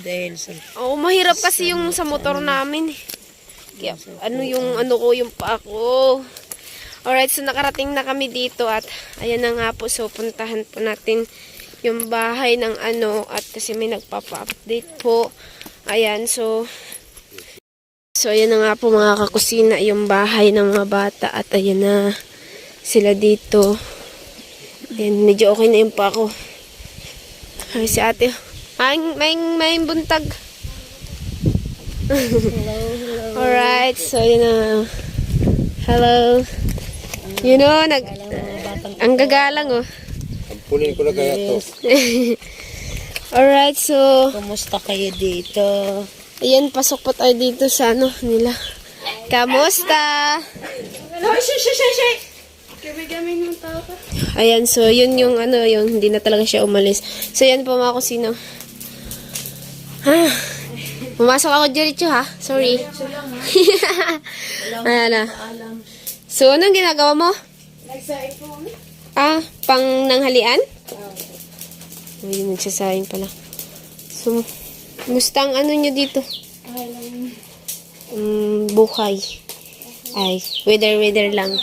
dahil sa... Oo, mahirap kasi yung sa motor namin. eh. Kaya, ano yung ano ko, yung pa ako. Alright, so nakarating na kami dito at ayan na nga po, so puntahan po natin yung bahay ng ano at kasi may nagpapa-update po. Ayan, so So ayan na nga po mga kakusina yung bahay ng mga bata at ayan na sila dito. Ayan, medyo okay na yung pa ako. Ay, si ate. May, may, may buntag. Alright, so yun na. Hello. You know, nag, ang gagalang oh. Ampunin ko na kaya to. Alright, so, Kumusta kayo dito? ayan, pasok po tayo dito sa ano nila. Kamusta? Ayan, so yun yung ano, yung hindi na talaga siya umalis. So yan po mga kusino. Ha? Pumasok ako diretso ha. Sorry. Ayan na. So anong ginagawa mo? Ah, pang nanghalian? Ay, nagsasayang pala. So, musta ang ano nyo dito? Um, buhay. Ay, weather-weather lang.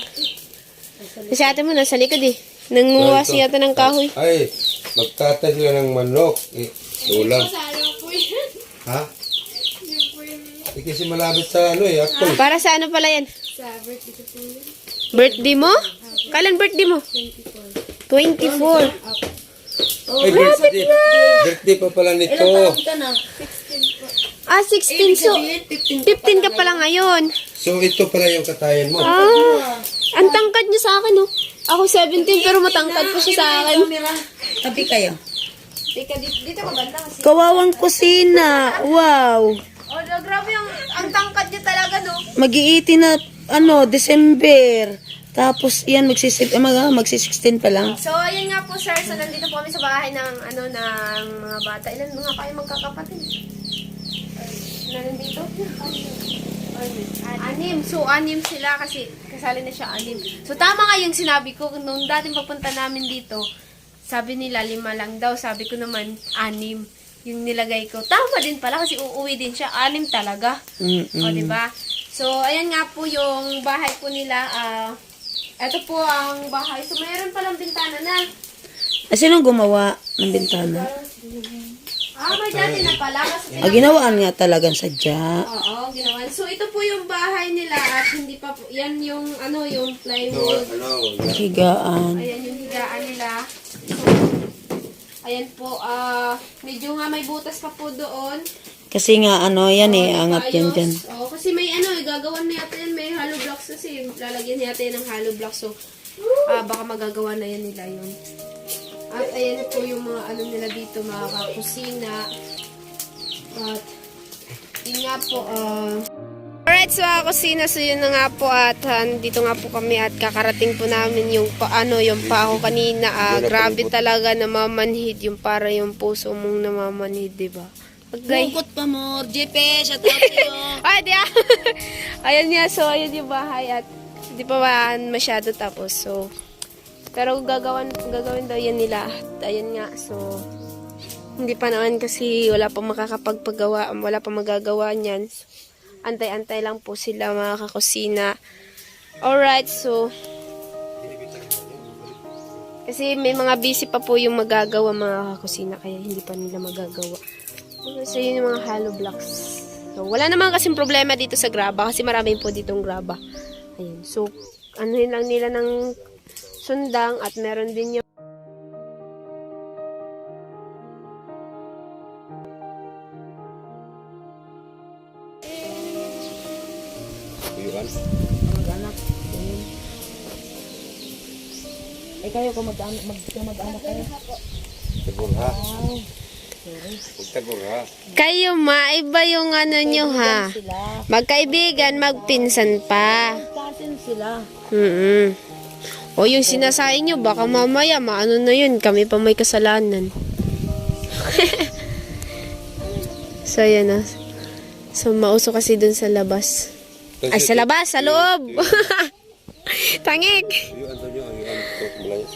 Kasi ate mo, nasa likod eh. Nanguha Ito. siya yata ng kahoy. Ay, magtatay sila ng manok. Eh, ulam. Ha? Eh, kasi malapit sa ano eh, ako. Para sa ano pala yan? Birthday mo? Kailan birthday mo? 24. Ay, birthday. Birthday pa pala nito. ka na? Ah, 16. So, 15 ka pala ngayon. So, ito pala yung katayan mo. Ah, ang tangkad niya sa akin, oh. Ako 17, pero matangkad pa siya sa akin. Tabi kayo. Teka, dito, dito ka banda kasi. Kawawang kusina. Wow. Oh, grabe yung, ang tangkad niya talaga, no? Mag-iiti na, ano, December. Tapos, yan, magsisip, eh, mag, magsi-16 pa lang. So, ayun nga po, sir. So, nandito po kami sa bahay ng, ano, ng mga bata. Ilan mga kayo magkakapatid? Na nandito? Anim. So, anim sila kasi kasali na siya anim. So, tama nga yung sinabi ko. Nung dating pagpunta namin dito, sabi nila lima lang daw. Sabi ko naman, anim. Yung nilagay ko. Tama din pala kasi uuwi din siya. Anim talaga. Mm-mm. O, di ba? So, ayan nga po yung bahay po nila. Ah, ito po ang bahay. So, mayroon palang bintana na. Ah, sinong gumawa ng bintana? Ah, may dati na pala. Kasi Ah, ginawaan nga talagang sadya. Oo, ginawa. So, ito po yung bahay nila at hindi pa po, yan yung, ano, yung plywood. Higaan. Ayan yung higaan nila. Ayan po, ah, medyo nga may butas pa po doon. Kasi nga, ano, yan eh, angat yan dyan. Oo, kasi may ano, eh, gagawan na yata yan, may hollow blocks kasi, lalagyan yata yan ng hollow blocks. So, ah, baka magagawa na yan nila yun. At ayan po yung mga ano nila dito, mga kakusina. At, yun nga po, ah, Alright, so ako kusina, so yun na nga po at ah, dito nga po kami at kakarating po namin yung paano, yung pa ako kanina. ah, grabe talaga namamanhid yung para yung puso mong namamanhid, di ba? Pagay. Bukot pa mo, JP, shout out sa'yo. Ay, di ah. Ayan nga, so ayan yung bahay at di pa ba masyado tapos. So, pero gagawan, gagawin daw yan nila. At ayan nga, so hindi pa naman kasi wala pa makakapagpagawa, wala pa magagawa niyan. So, antay-antay lang po sila mga kakusina. Alright, so kasi may mga busy pa po yung magagawa mga kakusina kaya hindi pa nila magagawa. So yun yung mga hollow blocks. So wala naman kasing problema dito sa graba kasi marami po ditong graba. Ayun. So ano lang nila ng sundang at meron din yung Mag-anak. Eh, kayo kung mag-anak, mag, mag-anak kayo. Tagong ha. Ha. kayo ma, iba yung ano nyo ha. Magkaibigan, magpinsan pa. Cousin sila. Mm O yung sinasabi nyo, baka mamaya maano na yun, kami pa may kasalanan. so yan na. So mauso kasi dun sa labas. Ay sa labas, sa loob. Malayas.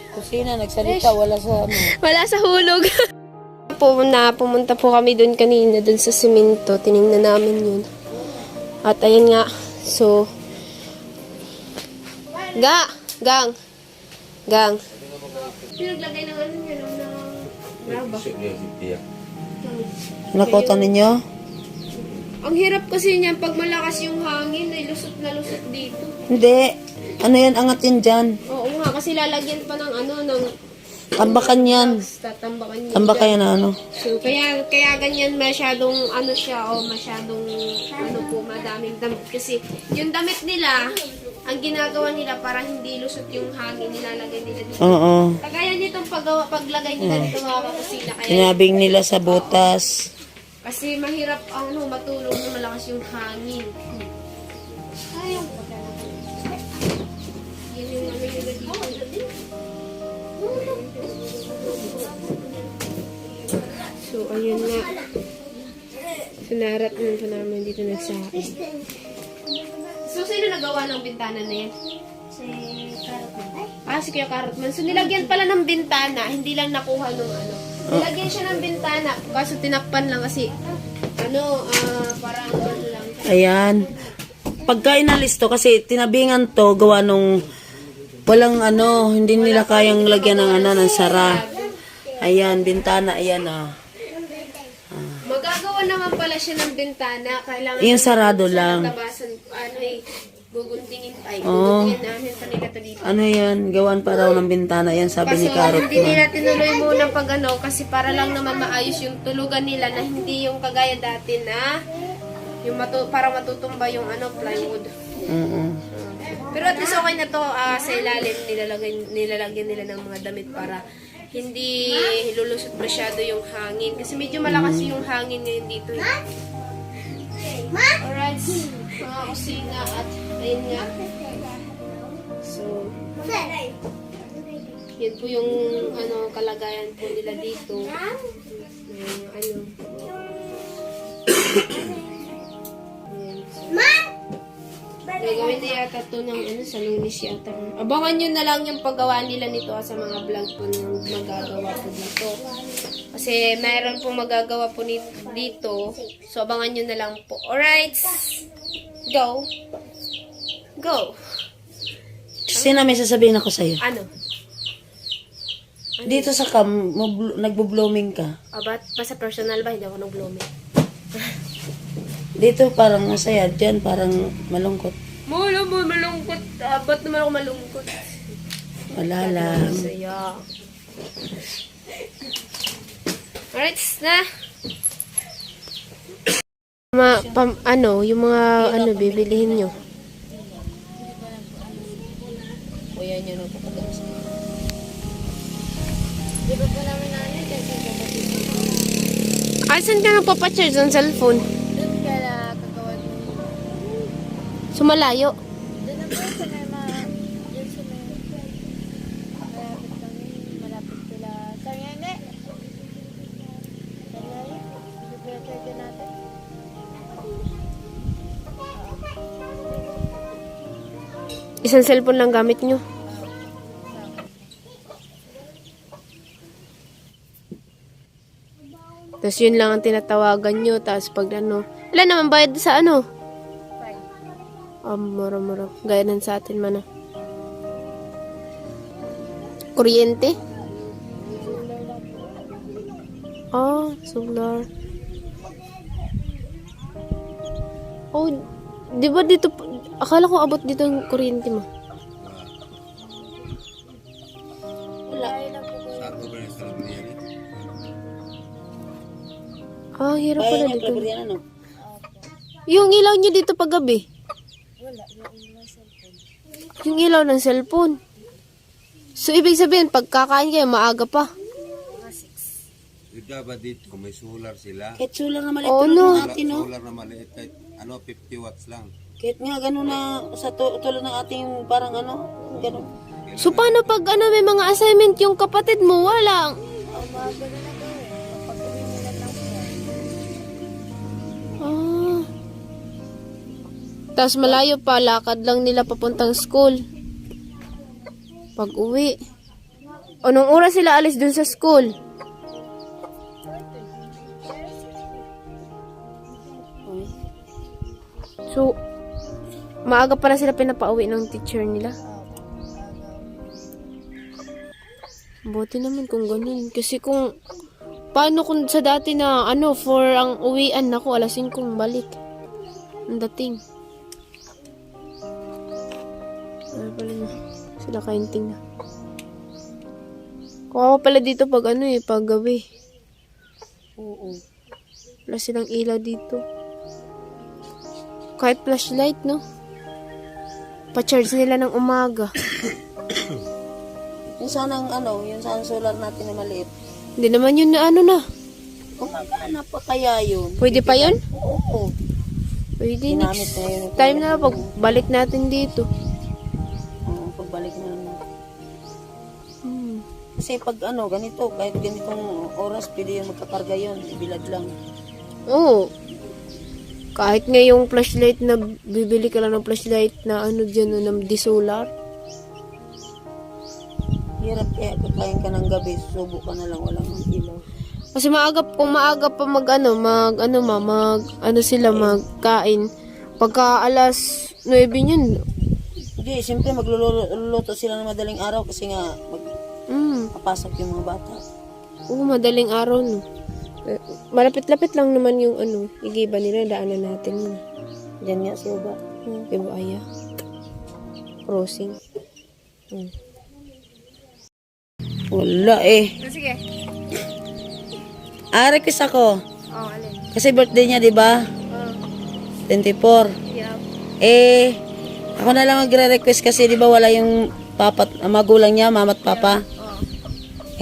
Kusina, nagsalita, wala sa ano. Wala sa hulog. po na pumunta po kami doon kanina, doon sa simento. Tiningnan namin yun. At ayan nga. So, ga, gang, gang. Pinaglagay ng ano yun, ng raba. Nakota ninyo? Ang hirap kasi niyan pag malakas yung hangin, ay lusot na lusot dito. Hindi. Ano yan, angat yan dyan. Oo nga, kasi lalagyan pa ng ano, ng Tambakan yan. tatambakan niya. Tambakan yan na ano. So, kaya, kaya ganyan masyadong, ano siya, o masyadong, ano po, madaming damit. Kasi, yung damit nila, ang ginagawa nila para hindi lusot yung hangin, nilalagay nila dito. Oo. Kagaya nitong paggawa, paglagay nila dito mga kakusina. Kaya, Sinabing nila sa butas. Kasi mahirap, ano, matulog na malakas yung hangin. Ayaw. Yan yung ano nila dito. So, ayun nga. Sinarat naman po namin dito nagsain. So, sino nagawa ng bintana na yan? Si Carmen. Ah, si Kuya Cartman. So, nilagyan pala ng bintana, hindi lang nakuha nung ano. Nilagyan siya ng bintana, kaso tinakpan lang kasi, ano, ah, parang ano lang. Ayan. Pagka inalis to, kasi tinabingan to, gawa nung walang ano, hindi nila kayang lagyan ng ano, ng sara. Ayan, bintana, ayan ah. Magagawa naman pala siya ng bintana, kailangan Yung sarado lang. tabasan, ano eh, guguntingin, ay, Oo. guguntingin namin pa nila to dito. Ano yan, gawan pa raw ng bintana, yan sabi ni Kaso Karot. hindi nila tinuloy muna pag ano, kasi para lang naman maayos yung tulugan nila na hindi yung kagaya dati na yung matu para matutumba yung ano plywood. Oo. Pero at least okay na to ah, sa ilalim nilalagay nilalagyan nila ng mga damit para hindi lulusot masyado yung hangin kasi medyo malakas yung hangin ngayon dito. Eh. Alright, mga kusina at ayun nga. So, yun po yung ano kalagayan po nila dito. Yung ano. Ayan, so, Gagawin na yata to ng ano, sa lunis yata. Abangan nyo na lang yung paggawa nila nito ah, sa mga vlog po ng magagawa po dito. Kasi mayroon po magagawa po dito. So abangan nyo na lang po. Alright. Go. Go. Sina may sasabihin ako sa'yo. Ano? Dito sa cam, nagbo-blooming ka. Abat, pa sa personal ba? Hindi ako nag-blooming. Dito parang masaya, dyan parang malungkot. Mula mo, malungkot. Ah, ba't naman ako malungkot? Wala lang. Saya. Alright, na. Ma, pam, ano, yung mga, ano, bibilihin nyo. Kuya niyo nung papagalas. Di ba po namin namin kasi kapatid Ay, saan ka nagpapacharge ng cellphone? Doon ka na kagawa ng... Sumalayo. Doon na po sa may mga... Doon sa may... Malapit kami. Malapit sila. Sariane. Sariane. Prepare natin. Isang cellphone lang gamit nyo. Tapos yun lang ang tinatawagan nyo. Tapos pag ano, wala naman bayad sa ano. Ah, mura-mura. Gaya ng sa atin man ah. Kuryente? Ah, solar. Oh, di ba dito, akala ko abot dito ang kuryente mo. Ah, hirap pala Kaya dito. yan, ano? Yung ilaw nyo dito pag gabi. Wala. Yung ilang cellphone. Yung ilaw ng cellphone. So, ibig sabihin, pagkakain kayo, maaga pa. Mga 6. Ito ba dito, may solar sila. Kahit sulang na maliit Oh, tulad no. ng Solar, atin, no? solar na maliit, kahit ano, 50 watts lang. Kahit nga ganun na, sa tu- tulad ng ating parang ano, ganun. So, paano pag ano, may mga assignment yung kapatid mo? Walang. Tapos malayo pa, lakad lang nila papuntang school. Pag uwi. Anong oras sila alis dun sa school? So, maaga pala sila pinapauwi ng teacher nila. Buti naman kung ganun. Kasi kung, paano kung sa dati na, ano, for ang uwian ako, alas 5 balik. Ang dating. Ano pala na, sila kainting na. Kawawa pala dito pag ano eh, pag gabi. Oo. Wala silang ilaw dito. Kahit flashlight, no? Pa-charge nila ng umaga. Yung sanang ano, yung sanang solar natin na maliit. Hindi naman yun na ano na. Gumagana pa kaya yun? Pwede pa yun? Oo. Pwede Ginamit next na yun. time na pag balik natin dito. Kasi pag ano, ganito, kahit ganitong oras, pwede yung magkakarga yun. Ibilad lang. Oo. Kahit nga yung flashlight na bibili ka lang ng flashlight na ano dyan, ng disolar. Hirap kaya kakain ka ng gabi, subo ka na lang, walang ilaw. Kasi maaga, kung maaga pa mag ano, mag ano ma, mag ano sila magkain. Pagka alas 9 yun. Hindi, siyempre magluluto sila ng madaling araw kasi nga Mm. Magpapasok yung mga bata. Oo, madaling araw no. Eh, Malapit-lapit lang naman yung ano, igiba nila, daanan natin yun. Diyan nga sa iba. Hmm. Iba aya. Crossing. Hmm. Wala eh. Sige. Ah, request ako. Oh, alin? Kasi birthday niya, di ba? Oh, 24. yeah. Eh, ako na lang magre-request kasi di ba wala yung papa, ah, magulang niya, mama at papa. Oh.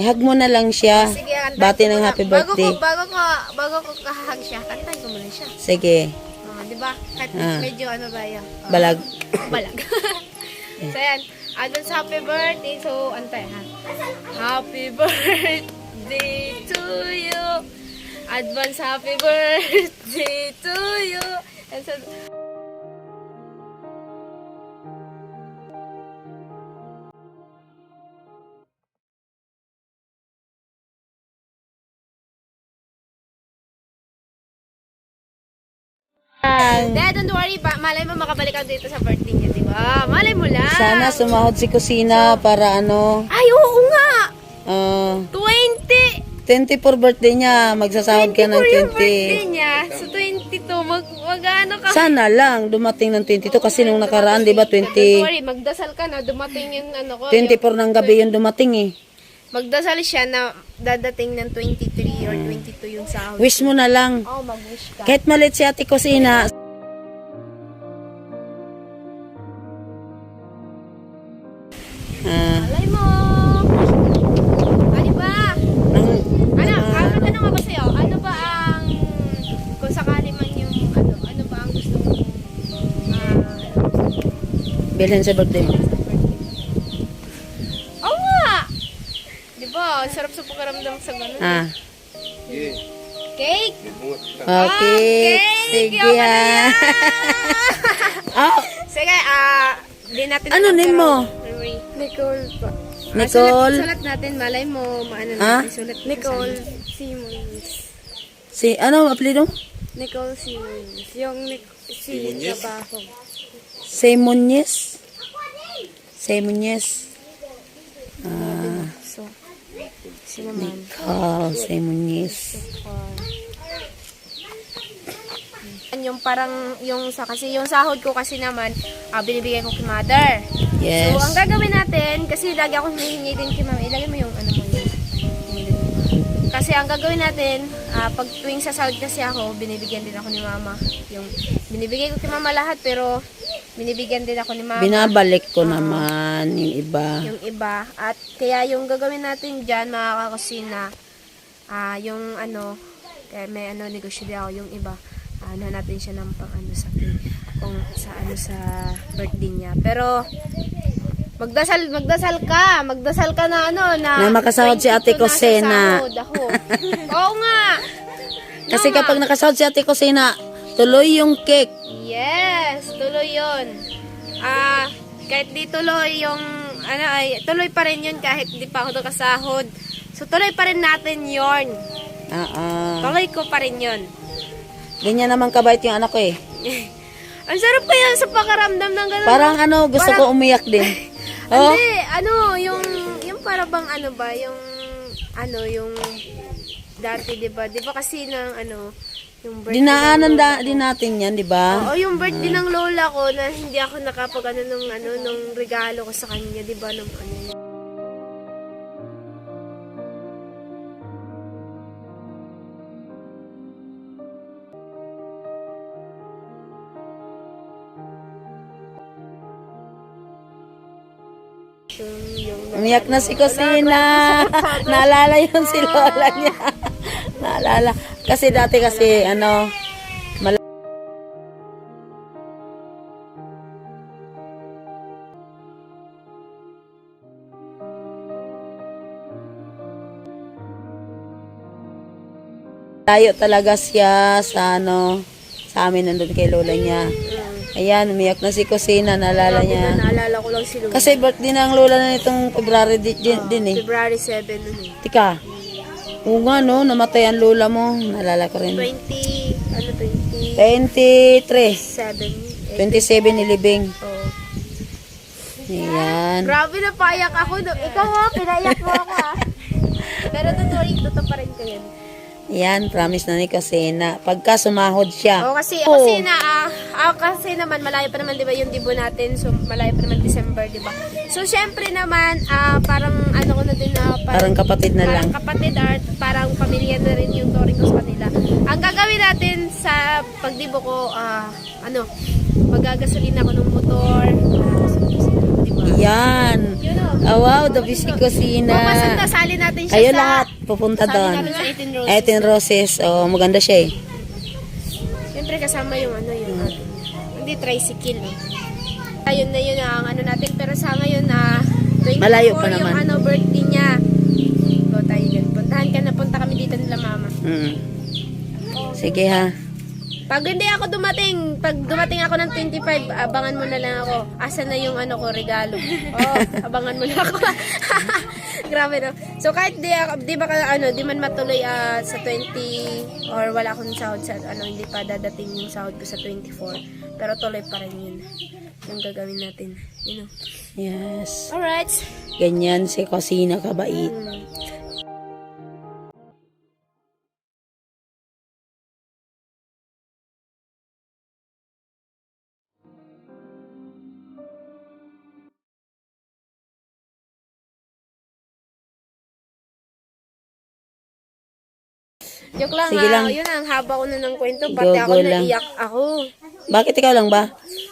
Hug mo na lang siya. Sige, kantahin Bati ko ng muna. happy bago birthday. Ko, bago ko, bago ko kahahag siya, kantahin ko muna siya. Sige. Oh, di ba? Kahit Ah. medyo ano ba yan? Oh, Balag. balag. so, yan. Advance happy birthday. So, antay ha. Happy birthday to you. Advance happy birthday to you. And so, Dad, don't worry. Ba, malay mo makabalik ako dito sa birthday niya, di ba? Malay mo lang. Sana sumahod si Kusina para ano, Ay, oo nga! ah, 20! 24 birthday niya, magsasahod ka ng For yung birthday 20. niya, so 22, mag, mag ano ka? Sana lang dumating ng 22 kasi nung nakaraan, di ba, Don't 20, worry, magdasal ka na, dumating yung ano ko. 24 ng gabi yung dumating eh. Yung, magdasal siya na dadating ng 23 or 22 yung sahod. Wish mo na lang. Oh, mag-wish ka. Kahit malit si Ate Kusina, bilhin sa birthday mo. Oo nga! Di ba? Ang Sarap sa pakiramdam sa ganun. Ah, Cake! okay. Sige ha. oh, Sige, ah, di natin Ano name mo? Nicole pa. Nicole. sulat, natin, malay mo, maano Ha? natin, sulat Nicole Simmons. si, ano, apelido? Nicole Simmons. Yung Nic si trabaho. Semunyes? Semunyes. Ah, So, naman. Carl Semunyes. Yung parang, yung sa, kasi yung sahod ko kasi naman, ah, binibigay ko kay mother. Yes. So, ang gagawin natin, kasi lagi ako hinihingi din kay mama, ilagay mo yung ano mo yun. Kasi ang gagawin natin, ah, pag tuwing sasahod kasi ako, binibigyan din ako ni mama. Yung, binibigay ko kay mama lahat, pero binibigyan din ako ni mama. Binabalik ko naman yung iba. yung iba. At kaya yung gagawin natin dyan, mga kakusina, ah, yung ano, kaya may ano, negosyo din ako, yung iba, ano natin siya ng pang ano sa kung sa ano sa birthday niya. Pero magdasal magdasal ka, magdasal ka na ano na Na makasahod si Ate 22 na Cosena. Oo nga. Kasi kapag nakasahod si Ate Kusina, tuloy yung cake. Yes, tuloy 'yon. Ah, kahit di tuloy yung ano ay tuloy pa rin 'yun kahit di pa ako nakasahod. So tuloy pa rin natin 'yon. Ah, ah. Tuloy ko pa rin 'yon. Ganyan naman kabait yung anak ko eh. Ang sarap kaya sa pakaramdam ng gano'n. Parang ano, gusto ko umiyak din. Oh, Hindi, ano, yung, yung para bang ano ba, yung, ano, yung, dati, di ba? Di ba kasi ng, ano, yung birthday dinaanan ng da, din natin yan, di ba? Oo, yung birthday ng lola ko na hindi ako nakapag ano nung ano nung regalo ko sa kanya, 'di ba nung ano. Yung, yung Umiyak na si Kusina. Naalala yun si Lola niya. Naalala. Kasi dati kasi, ano, Tayo talaga siya sa ano, sa amin nandun kay Lola niya. Ayan, umiyak na si Kusina, naalala niya. naalala ko lang si Lola. Kasi birthday ng lola na nitong February di- din, din eh. February 7 nun eh. Tika. Oo nga no, namatay ang lola mo. Naalala ko rin. 20, ano 20? 23. 7. 27 nilibing. Oh. Ayan. Grabe na payak ako. No. Ikaw ha, pinaiyak mo ako ha. Pero totoo rin, totoo pa rin ko yun. Ayan, promise na ni Kusina. Pagka sumahod siya. Oo, kasi, Oo. kasi na, ah, ah, kasi naman, malayo pa naman, di ba, yung dibo natin, so, malayo pa naman December, di ba? So, syempre naman, ah, parang, ano ko na din, na, Parang kapatid na lang. Parang kapatid at parang pamilya na rin yung touring ko sa kanila. Ang gagawin natin sa pagdibo ko, ah, ano, magagasolina ako ng motor, ah? Ayan. Yun o. Oh, wow, the busy. Pumasok na, sali natin siya Kayo sa... lahat pupunta Sali doon. natin sa 18 Roses. 18 Roses. Oh, maganda siya eh. Siyempre kasama yung ano yung ating, hindi tricycle. Eh. Ayun na yun ang ano natin, pero sa ngayon na 24 Malayo pa yung naman. ano birthday niya. Go tayo dyan. Puntahan ka na, punta kami dito nila mama. Mm. Sige ha. Pag hindi ako dumating, pag dumating ako ng 25, abangan mo na lang ako. Asan na yung ano ko, regalo? Oh, abangan mo na ako. Grabe no. So kahit di, ako- di ba ano, di man matuloy ah, sa 20 or wala akong sahod sa ano, hindi pa dadating yung sahod ko sa 24. Pero tuloy pa rin yun. Yung gagawin natin. You know. Yes. Alright. Ganyan si Kusina kabait. Hmm. Joke lang Sige ah. lang. Yun ang haba ko na ng kwento. Pati ako Go, go lang. naiyak ako. Bakit ikaw lang ba?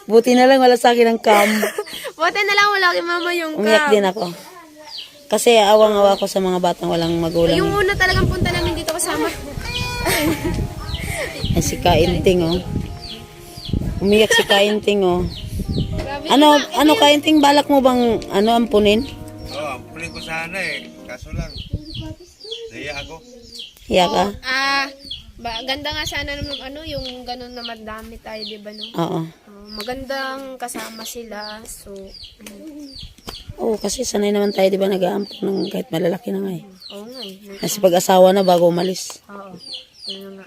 Buti na lang wala sa akin ng cam. Buti na lang wala kay mama yung Umiyak cam. din ako. Kasi awang-awa ko sa mga batang walang magulang. Yung una talagang punta namin dito kasama. Ay, si Kainting, oh. Umiyak si Kainting, oh. Grabe. Ano, ano Kainting, balak mo bang, ano, ampunin? Oo, oh, ampunin ko sana eh. Kaso lang, naiya ako. Hiya ka? Ah, ba, ganda nga sana naman ano, yung ganun na madami tayo, di ba no? Oo. Oh, magandang kasama sila. So, mm, Oo, kasi sanay naman tayo, di ba, nag-aampun ng kahit malalaki na nga eh. oo nga eh. Kasi pag-asawa na bago umalis. Oo. Ano nga.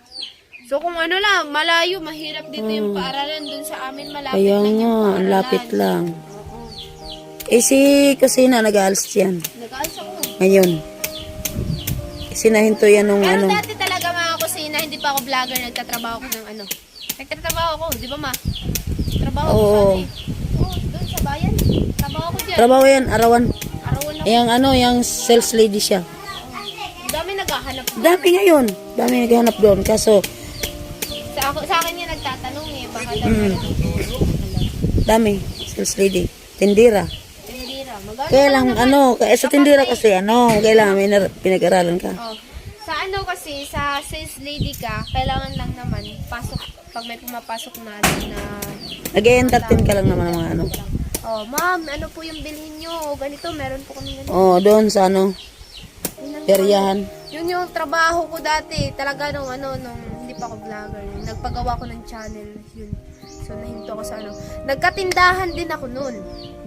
So kung ano lang, malayo, mahirap dito yung paaralan. Dun sa amin, malapit. Kaya lang yung nga, ang paaralan. lapit lang. Oo. Eh, si Kusina, nag-aalis yan. Nag-aalis ako. Ngayon. Sinahinto yan nung Pero ano. dati talaga mga kusina, hindi pa ako vlogger, nagtatrabaho ako ng ano. Nagtatrabaho ako, di ba ma? Trabaho ko Oo. sa ano eh. Oo, doon sa bayan. Trabaho ko dyan. Trabaho yan, arawan. Arawan ako. Yung ano, yung sales lady siya. Ang dami naghahanap. Dami ngayon. Dami naghahanap doon. Kaso, Sa, ako, sa akin yung nagtatanong eh. Baka daw Mm. mm. dami. Sales lady. Tindira. Kaya lang, ano, kaya sa tindira kasi, ano, kailangan may pinag-aralan ka. Oh. Sa ano kasi, sa sales lady ka, kailangan lang naman, pasok, pag may pumapasok na, na Nag-entertain ka lang naman ng mga ano. oh, ma'am, ano po yung bilhin nyo? O, ganito, meron po kami ganito. Oh, doon sa ano, peryahan. Yun yung trabaho ko dati. Talaga nung ano, nung hindi pa ako vlogger. Nagpagawa ko ng channel. Yun. So, nahinto ako sa ano. Nagkatindahan din ako noon.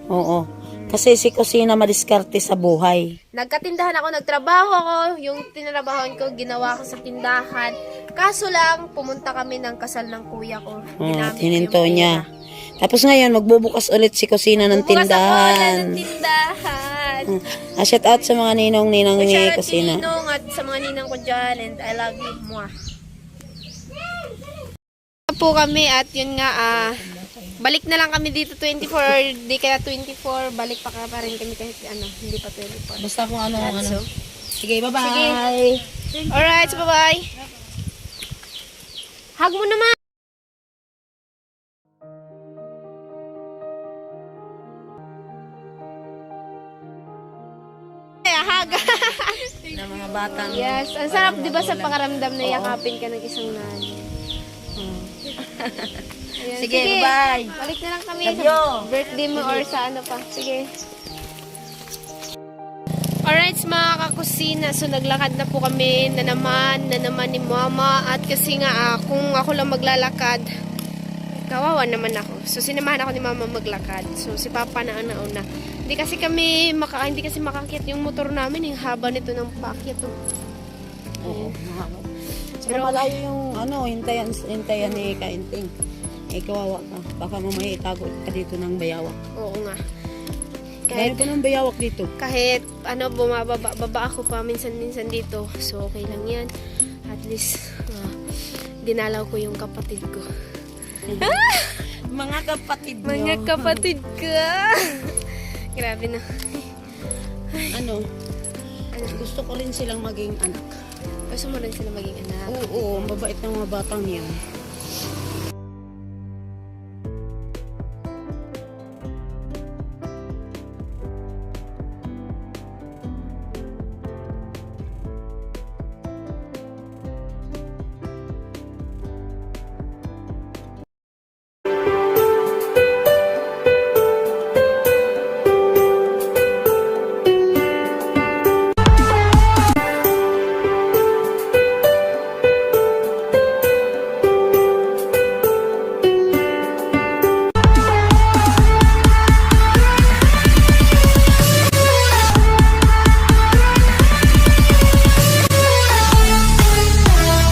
Oo. Kasi si Kusina madiskarte sa buhay. Nagkatindahan ako, nagtrabaho ako. Yung tinrabahoan ko, ginawa ko sa tindahan. Kaso lang, pumunta kami ng kasal ng kuya ko. Oh, Ginamit ko tininto yung niya. pera. Tapos ngayon, magbubukas ulit si Kusina ng Bukas ako tindahan. ng tindahan. Ah, shout out sa mga ninong-ninang ni Shoutout kay Kusina. Ninong at sa mga ninang ko dyan. And I love you. Mwah. po kami at yun nga, ah, balik na lang kami dito 24 or di kaya 24. Balik pa ka pa rin kami kahit ano, hindi pa 24. Basta kung ano, ano. So, Sige, bye-bye. Alright, so bye-bye. Hug mo naman. Ng mga batang. yes, ang sarap 'di ba sa pakaramdam na yakapin ka ng isang nanay. Ayan, Sige, bye-bye. Balik na lang kami Love sa you. birthday mo or sa ano pa. Sige. Alright, mga kakusina. So, naglakad na po kami na naman, na naman ni mama. At kasi nga, ah, kung ako lang maglalakad, kawawa naman ako. So, sinamahan ako ni mama maglakad. So, si papa na ang nauna. Hindi kasi kami, maka, hindi kasi makakit yung motor namin. Yung haba nito ng pakyat. Oh. Oo. Pero malayo yung ano, hintayan, hintayan ni Kainting. Eh, kawawa ka. Baka mamaya itago ka dito ng bayawak. Oo nga. Kahit Kahit, ko ng bayawak dito. kahit ano, bumababa baba ako pa minsan-minsan dito. So, okay lang yan. At least, ah, dinalaw ko yung kapatid ko. Mga kapatid nyo. Mga kapatid ka! Grabe na. ano, gusto ko rin silang maging anak. Gusto mo rin sila maging anak. Oo, ang babait ng mga batang yan.